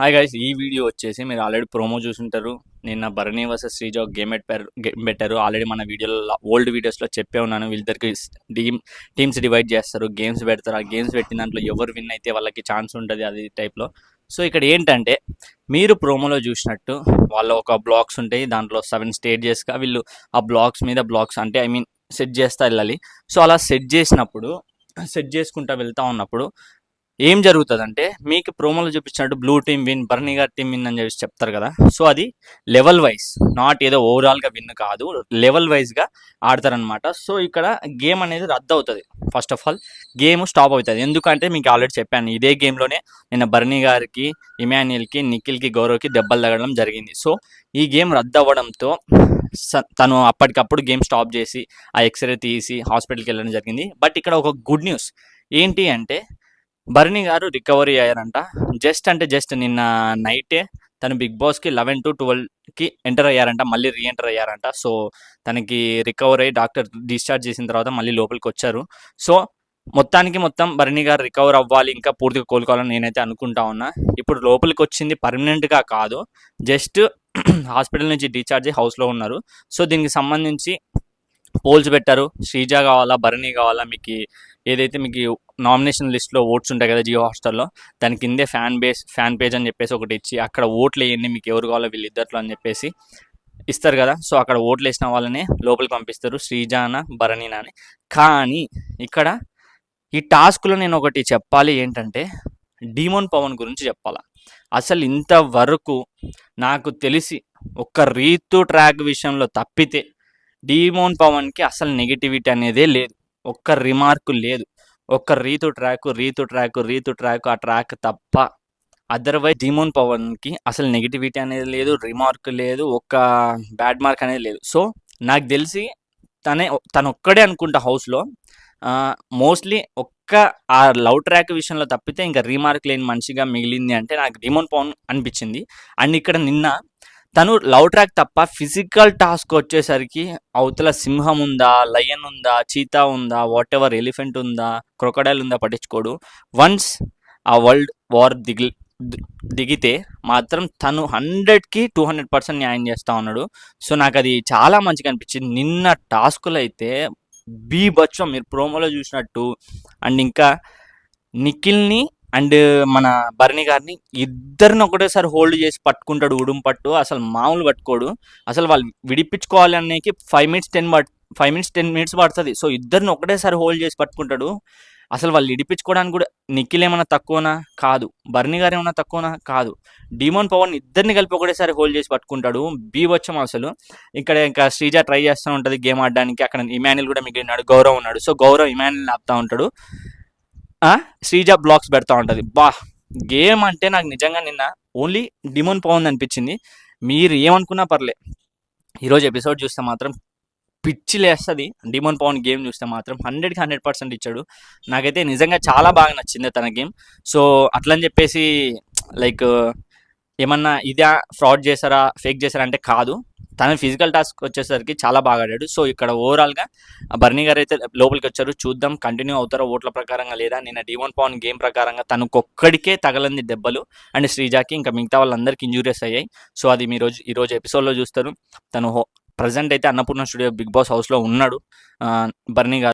Hi guys ఈ video వచ్చేసి మీరు ఆల్రెడీ ప్రోమో చూసుంటారు. నిన్న భరణి వర్సెస్ శ్రీజా గేమ్ పెట్టారు గేమ్ పెట్టారు. ఆల్రెడీ మన వీడియోలో ఓల్డ్ వీడియోస్లో చెప్పే ఉన్నాను. వీళ్ళిద్దరికి టీమ్ టీమ్స్ డివైడ్ చేస్తారు గేమ్స్ పెడతారు. ఆ గేమ్స్ పెట్టిన దాంట్లో ఎవరు విన్ అయితే వాళ్ళకి ఛాన్స్ ఉంటుంది అది టైప్లో సో ఇక్కడ ఏంటంటే మీరు ప్రోమోలో చూసినట్టు వాళ్ళ ఒక బ్లాక్స్ ఉంటాయి. దాంట్లో సెవెన్ స్టేజెస్గా వీళ్ళు ఆ బ్లాక్స్ మీద బ్లాక్స్ అంటే ఐ మీన్ సెట్ చేస్తా వెళ్ళాలి. సో అలా సెట్ చేసినప్పుడు సెట్ చేసుకుంటా వెళ్తూ ఉన్నప్పుడు ఏం జరుగుతుందంటే మీకు ప్రోమోలో చూపించినట్టు బ్లూ టీమ్ విన్ బర్నీ గారి టీమ్ విన్ అని చెప్పి చెప్తారు కదా. సో అది లెవెల్ వైజ్ నాట్ ఏదో ఓవరాల్గా విన్ కాదు లెవెల్ వైజ్గా ఆడతారనమాట సో ఇక్కడ గేమ్ అనేది రద్దు అవుతుంది. First of all game stop అవుతుంది. ఎందుకంటే మీకు ఆల్రెడీ చెప్పాను ఇదే గేమ్లోనే నిన్న బర్నీ గారికి ఇమాన్యుయల్కి నిఖిల్కి గౌరవ్కి దెబ్బలు తగలడం జరిగింది. సో ఈ గేమ్ రద్దు అవ్వడంతో స- తను అప్పటికప్పుడు గేమ్ స్టాప్ చేసి ఆ ఎక్స్రే తీసి హాస్పిటల్కి వెళ్ళడం జరిగింది. బట్ ఇక్కడ ఒక గుడ్ న్యూస్ ఏంటి అంటే భరణి గారు రికవరీ అయ్యారంట. జస్ట్ అంటే జస్ట్ నిన్న నైటే తను బిగ్ బాస్కి లెవెన్ టు ట్వెల్వ్కి ఎంటర్ అయ్యారంట మళ్ళీ రీఎంటర్ అయ్యారంట. సో తనకి రికవర్ అయ్యి డాక్టర్ డిశ్చార్జ్ చేసిన తర్వాత మళ్ళీ లోపలికి వచ్చారు. సో మొత్తానికి మొత్తం భరణి గారు రికవర్ అవ్వాలి ఇంకా పూర్తిగా కోలుకోవాలని నేనైతే అనుకుంటా ఉన్నా. ఇప్పుడు లోపలికి వచ్చింది పర్మనెంట్గా కాదు. జస్ట్ హాస్పిటల్ నుంచి డిశ్చార్జ్ అయ్యి హౌస్లో ఉన్నారు. సో దీనికి సంబంధించి పోల్స్ పెట్టారు. శ్రీజ కావాలా భరణి కావాలా మీకు ఏదైతే మీకు నామినేషన్ లిస్ట్లో ఓట్స్ ఉంటాయి కదా జియో హాస్టల్లో దాని కిందే ఫ్యాన్ బేస్ ఫ్యాన్ పేజ్ అని చెప్పేసి ఒకటి ఇచ్చి అక్కడ ఓట్లు వేయండి మీకు ఎవరు కావాలో వీళ్ళిద్దరిలో అని చెప్పేసి ఇస్తారు కదా. సో అక్కడ ఓట్లు వేసిన వాళ్ళనే లోపలికి పంపిస్తారు. శ్రీజాన భరణిన అని. కానీ ఇక్కడ ఈ టాస్క్లో నేను ఒకటి చెప్పాలి ఏంటంటే డీమోన్ పవన్ గురించి చెప్పాలా. అసలు ఇంతవరకు నాకు తెలిసి ఒక్క రీతు ట్రాక్ విషయంలో తప్పితే డీమోన్ పవన్కి అసలు నెగిటివిటీ అనేదే లేదు. ఒక్క రిమార్క్ లేదు. ఒక్క Rithu track Rithu track Rithu track ఆ ట్రాక్ తప్ప. అదర్వైజ్ డీమోన్ పవన్కి అసలు నెగిటివిటీ అనేది లేదు రిమార్క్ లేదు ఒక్క బ్యాడ్ మార్క్ అనేది లేదు. సో నాకు తెలిసి తనే తను ఒక్కడే అనుకుంటా హౌస్లో. మోస్ట్లీ ఒక్క ఆ లవ్ ట్రాక్ విషయంలో తప్పితే ఇంకా రీమార్క్ లేని మనిషిగా మిగిలింది అంటే నాకు డిమోన్ పవన్ అనిపించింది. అండ్ ఇక్కడ నిన్న తను లవ్ ట్రాక్ తప్ప ఫిజికల్ టాస్క్ వచ్చేసరికి అవతల సింహం ఉందా లయన్ ఉందా చీతా ఉందా వాట్ ఎవర్ ఎలిఫెంట్ ఉందా క్రొకడైల్ ఉందా పట్టించుకోడు. వన్స్ ఆ వరల్డ్ వార్ దిగి దిగితే మాత్రం తను హండ్రెడ్కి టూ హండ్రెడ్ పర్సెంట్ న్యాయం చేస్తూ ఉన్నాడు. సో నాకు అది చాలా మంచిగా అనిపించింది. నిన్న టాస్కులు అయితే బీభత్సం. మీరు ప్రోమోలో చూసినట్టు. అండ్ ఇంకా నిఖిల్ని అండ్ మన భరణి గారిని ఇద్దరిని ఒకటేసారి హోల్డ్ చేసి పట్టుకుంటాడు ఉడుం పట్టు. అసలు మామూలు పట్టుకోడు. అసలు వాళ్ళు విడిపించుకోవాలి అనేకి ఫైవ్ మినిట్స్ టెన్ పట్ ఫైవ్ మినిట్స్ టెన్ మినిట్స్ పడుతుంది. సో ఇద్దరిని ఒకటేసారి హోల్డ్ చేసి పట్టుకుంటాడు. అసలు వాళ్ళు ఇడిపించుకోవడానికి కూడా నిఖిల్ ఏమైనా తక్కువనా? కాదు. బర్నీ గారు ఏమైనా తక్కువనా? కాదు. డిమోన్ పవన్ ఇద్దరిని కలిపి ఒకటేసారి హోల్డ్ చేసి పట్టుకుంటాడు. బీవచ్చం అసలు. ఇక్కడ ఇంకా శ్రీజ ట్రై చేస్తూ ఉంటుంది గేమ్ ఆడడానికి. అక్కడ ఇమాన్యుల్ కూడా మిగిలినాడు. గౌరవ్ ఉన్నాడు. సో గౌరవ్ ఇమాన్యుల్ని ఆపుతా ఉంటాడు. శ్రీజ బ్లాక్స్ పెడతా ఉంటుంది. బా గేమ్ అంటే నాకు నిజంగా నిన్న ఓన్లీ డిమోన్ పోంది అనిపించింది. మీరు ఏమనుకున్నా పర్లే. ఈరోజు ఎపిసోడ్ చూస్తే మాత్రం పిచ్చి లేస్తుంది. డిమోన్ పవన్ గేమ్ చూస్తే మాత్రం హండ్రెడ్కి హండ్రెడ్ పర్సెంట్ ఇచ్చాడు. నాకైతే నిజంగా చాలా బాగా నచ్చింది తన గేమ్. సో అట్లని చెప్పేసి లైక్ ఏమన్నా ఇదా ఫ్రాడ్ చేశారా ఫేక్ చేశారా అంటే కాదు. తన ఫిజికల్ టాస్క్ వచ్చేసరికి చాలా బాగా ఆడాడు. సో ఇక్కడ ఓవరాల్గా బర్నీ గారు అయితే లోపలికి వచ్చారు. చూద్దాం కంటిన్యూ అవుతారో ఓట్ల ప్రకారంగా లేదా? నిన్న డివన్ పవన్ గేమ్ ప్రకారంగా తనకొక్కడికే తగలంది దెబ్బలు. అండ్ శ్రీజాకి ఇంకా మిగతా వాళ్ళందరికీ ఇంజూరియస్ అయ్యాయి. సో అది మీ రోజు ఈ రోజు ఎపిసోడ్లో చూస్తారు. తను ప్రజెంట్ అయితే అన్నపూర్ణ స్టూడియో బిగ్ బాస్ హౌస్లో ఉన్నాడు. ఆ, బర్నీ గారు